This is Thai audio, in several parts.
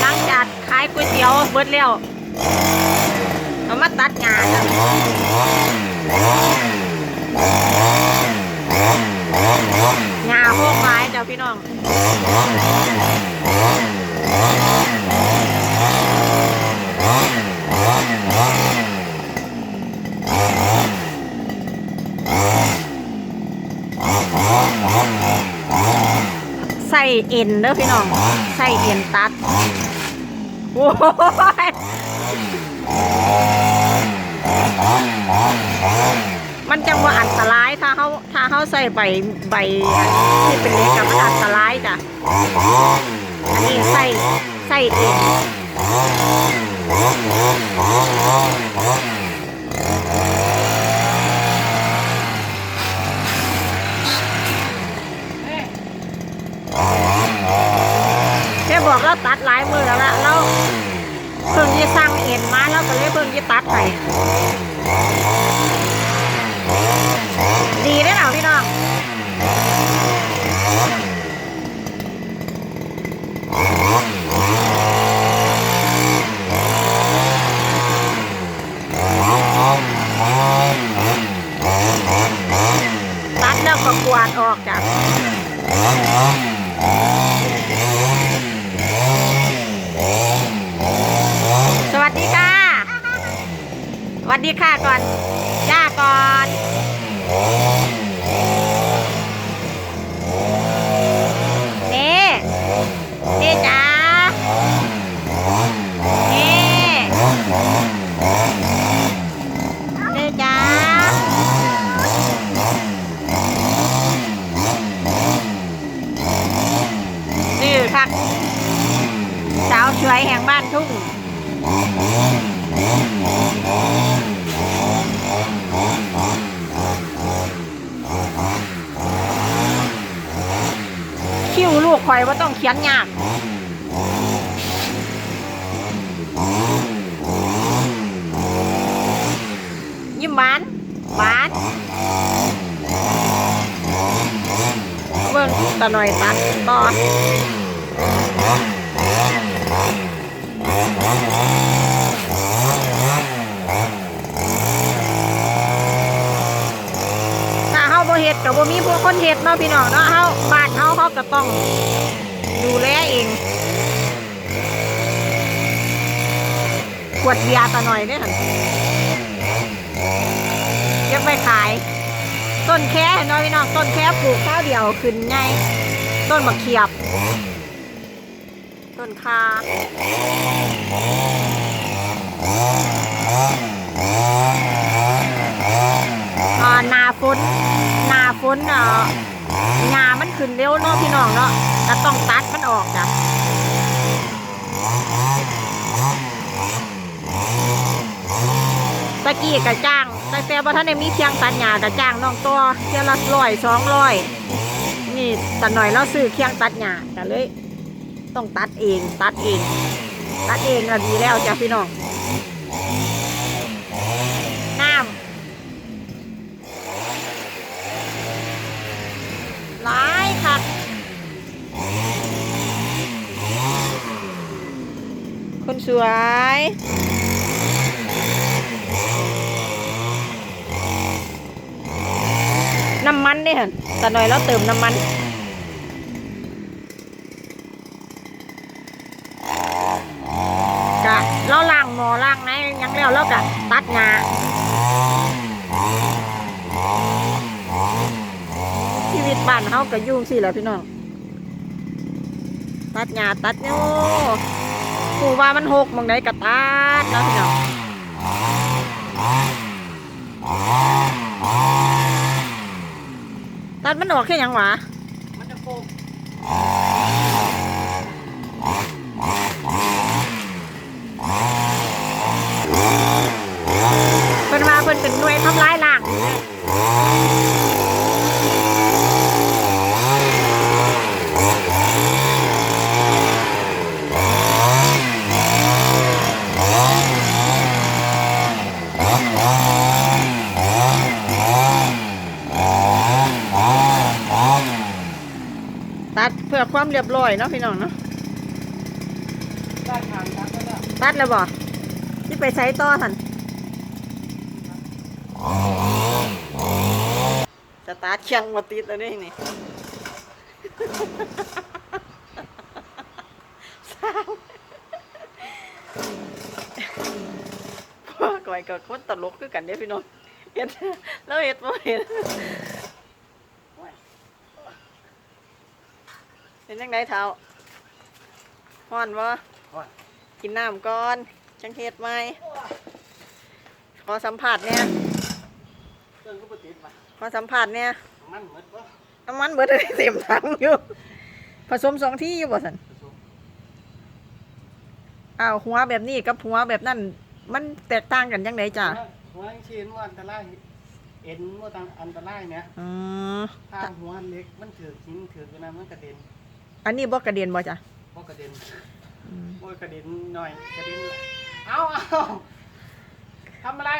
หลังจากขายก๋วยเตี๋ยวเบิดแล้วเอามาตัดงานงาโคกไม้เจ้าพี่น้อง ใส่เอ็นเด้อพี่น้องใส่เอ็นตัดโอ้ยมันจังว่าอันตรายถ้าเขาถ้าเขาใส่ใบใบที่เป็นเล็กกับมันอันตรายจ้ะอันนี้ใส่ใส่เอ็น แค่บอกเราตัดหลายมือแล้วละเราเพิ่งจะสั่งเอ็นมาแล้วก็เลยเพิ่งจะตัดไปดีได้อเหรอพี่น้องตัดแล้วก็กวาดออกจ้ะสวัสดีค่ะ ส วัสดีค่ะก่อนย่าก่อนนี่จ้านี่นี่จ้า ดื้อคักสาวสวยแห่งบ้านทุ่ง คิ้วลูกคอยว่าต้องเขียนยากยิ้มหวานหวานเบิ่งตะหน่อยตัดต่อ ถ้าเฮา บ่มีพวกคนเฮ็ดเนาะพี่น้องเนาะเฮาบ้านเฮาเฮาก็ต้องดูแลเองขวดเบียร์ตาหน่อยเด้อหั่นเก็บไว้ขาย ต้นแค่เนาะพี่น้องต้นแค่ปลูกข้าวเดียวขึ้นไงต้นมะเขียบ ต้นคาอ่านาฝน นาฝนเอ่องามันขึ้นเร็วเนาะพี่น้องเนาะก็ต้องตัดมันออกจ้ะตะกี้กะจ้างแต่แต่ว่าท่านได้มีเคียงตัดหญ้ากะจ้างน้องตัวเทียละร้อยสองร้อยนี่แต่หน่อยเราซื้อเคียงตัดหญ้ากันเลย ต้องตัดเอง ตัดเอง ตัดเองก็ดีแล้วจ้ะพี่น้อง น้ำหลายค่ะคน สวย น้ำมันเด้เหรอแต่หน่อยเราเติมน้ำมันกะเราล้างหมอล้างไหนยังแล้วเรากะตัดงาชีวิตบ้านเฮาก็ยุ่งสิแหล้วพี่น้อง ตัดงาตัดโย่ กูว่ามันหกมองใดกระตัดเนาะพี่น้องตัดมันออกแค่ยังหวะมันจะโกงเพิ่นว่าเพิ่นเป็นหน่วยทำลายล้าง ความเรียบร้อยเนาะพี่น้องเนาะได้ทางตัดแล้วล่ะตัดแล้วบ่ที่ไปใช้ต่อทันสตาร์ทเครื่องมาติดแล้วนี่นี่สร้างพ่อก่อยกับคนตลกคือกันเด้พี่น้องเห็นแล้วเห็นบ่เห็น เห็นยังไงเท้าฮ้อนบ่ว่ากินน้ำก่อนจังเฮ็ดไหมขอสัมผัสเนี่ยเครื่องก็บ่ติดมาขอสัมผัสเนี่ยมันหมดบ่น้ำมันเบิดเลยเต็มถังอยู่ ผสมสองที่อยู่บ่สันผสมอ้าวหัวแบบนี้กับหัวแบบนั้นมันแตกต่างกันยังไงจ้ะหัวเชนว่าอันตรายเอ็นว่าทางอันตรายเนี่ยอ๋อถ้าหัวเล็กมันถือหินถือกันนะมันกระเด็น อันนี้บ่กระเด็นบ่จ้ะบ่กระเด็นอืมบ่กระเด็นหน่อยกระเด็นเอาเอาทำอะไร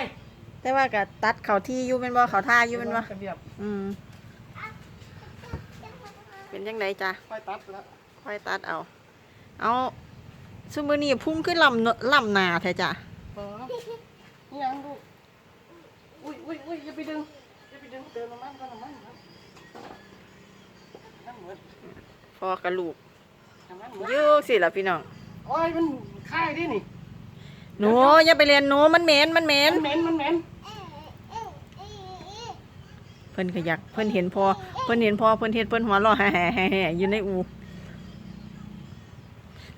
แต่ว่าก็ตัดเขาที่อยู่เป็นบ่เขาท่าอยู่เป็นบ่กระเบียบอืมเป็นยังไงจ้ะค่อยตัดแล้วค่อยตัดเอา เอาซุมื้อนี้พุ่งขึ้นลำเนลำหนาแท้จ้ะเออนี่ยังลูกอุ้ยอุ้ยอุ้ยอย่าไปดึงอย่าไปดึงเติมน้ำมันก่อนน้ำมันครับน้ำมันหมด พอกระลูกน้ำมันหมดอยู่สิล่ะพี่น้องโอ้ยมันค่ายดินี่หนูอย่าไปเรียนหนูมันเหม็นมันเหม็มันนเหม็นมันเหม็นเพิ่นก็อยากเพิ่นเห็นพอเพิ่นเห็นพอเพิ่นเฮ็ดเพิ่นหัวเราะแฮ่ๆๆอยู่ในอู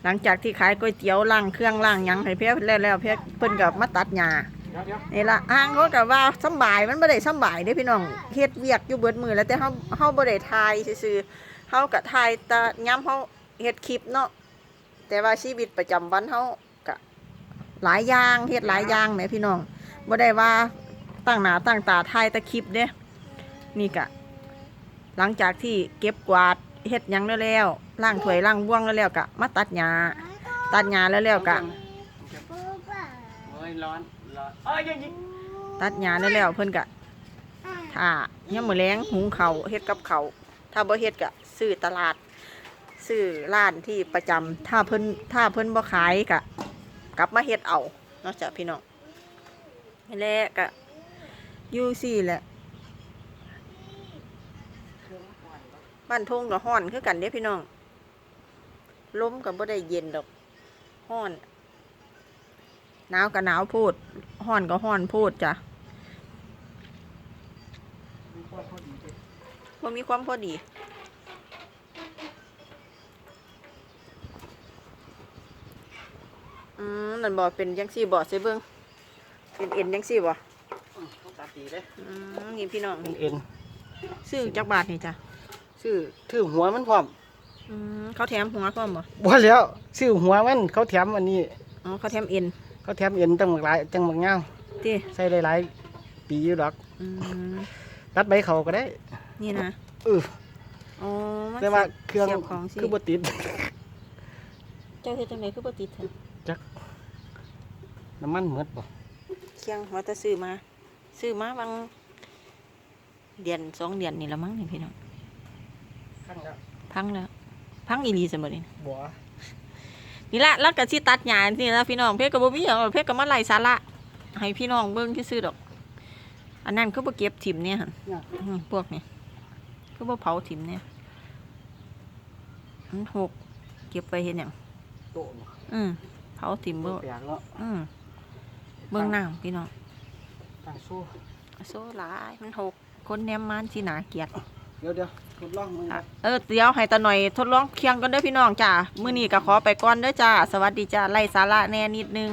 หลังจากที่ขายก๋วยเตี๋ยวล้างเครื่องล้างหยังให้เพียแล้วแล้วเพียเพิ่นก็มาตัดหญ้าเดี๋ยวเดี๋ยวนี่ล่ะอ้างเขาก็ว่าสำบายมันบ่ได้สำบายเด้พี่น้องเฮ็ดเวียกอยู่เบิดมือแล้วแต่เฮาเฮาบ่ได้ถ่ายซื่อๆ เฮาก็ถ่ายแต่ยามเฮาเฮ็ดคลิปเนาะแต่ว่าชีวิตประจำวันเฮาก็หลายอย่างเฮ็ดหลายอย่างแหมพี่น้องบ่ได้ว่าตั้งหน้าตั้งตาถ่ายแต่คลิปเด้นี่ก็หลังจากที่เก็บกวาดเฮ็ดหยังแล้วแล้วล้างถ้วยล้างบ้วงแล้วแล้วก็มาตัดหญ้าตัดหญ้าแล้วแล้วก็โอ้ยร้อนร้อนเอ้ยอยังยิงตัดหญ้าแล้วแล้วเพิ่นก็ถ้าย่ามมื้อแลงหุงเขาวเฮ็ดกับเขาวถ้าบ่เฮ็ดก็ ซื้อตลาดซื้อร้านที่ประจำถ้าเพิ่นถ้าเพิ่นบ่ขายก็กลับมาเฮ็ดเอานาะจ้ะพี่น้องนี่แหละก็อยู่ซี่แหละบ้านทงก็ฮ้อนคือกันเด้พี่น้องลมก็บ่ได้เย็นดอกฮ้อนหนาวก็หนาวพูดฮ้อนก็ฮ้อนพูดจ้ะมีความพอดีมีความพอดี อืมนั่นบอกเป็นยังซี่บอกใส่เบิ้งเป็นเอ็นยังซี่บ่อืมต้องตัดดีเด้อืมนี่พี่น้องเป็นนี่เอ็นซื้อจักบาทนี่จ้ะชื่อชื่อหัวมันพร้อมอืมเขาแถมหัวพร้อมบ่บ่แล้วชื่อหัวมันเขาแถมอันนี้อ๋อเขาแถมเอ็นเขาแถมเอ็นตั้งหมากหลายตั้งหมากเงาติใส่หลายๆปีอยู่ดอกอืมตัดใบเขาก็ได้ นี่นะเอออ๋อมันแต่ว่าเครื่องเสียบของสิคือบ่ติดเจ้าเฮ็ดจังไดคือบ่ติดเถอะ น้ำมันหมดบ่เคียงว่าจะซื้อมา ซื้อมาบางเดือนสองเดือนนี่ละมั้งนี่พี่น้องข้างแล้วพังแล้วพังอีหลีซั่นบ่นี่บัวนี่ละแล้วก็สิตัดหญ้านี่ละพี่น้องเพชรก็บ่มีหยังหรอกเพชรก็มาไล่สาระให้พี่น้องเบิ่งซื่อๆดอก อันนั้นคือบ่เก็บถิ่มเนี่ยหั่นเนี่ยอืมพวกนี้คือบ่เผาถิ่มเนี่ยมันหกเก็บไปเฮ็ดหยังโตะบ่อืมเผาถิ่มบ่บ่แปลกเนาะอืม เบิ่งน้ำพี่น้องตั้งสู้โซหลายมันหกคนแนมมันสิน่าเกลียดเดี๋ยวเดี๋ยวทดลองมึงอะเออเดี๋ยวให้ตาหน่อยทดลองเคียงกันเด้อพี่น้องจ้ามื้อนี้ก็ขอไปก่อนเด้อจ้า สวัสดีจ้าไล่สาระแหน่นิดนึง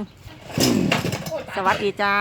สวัสดีจ้า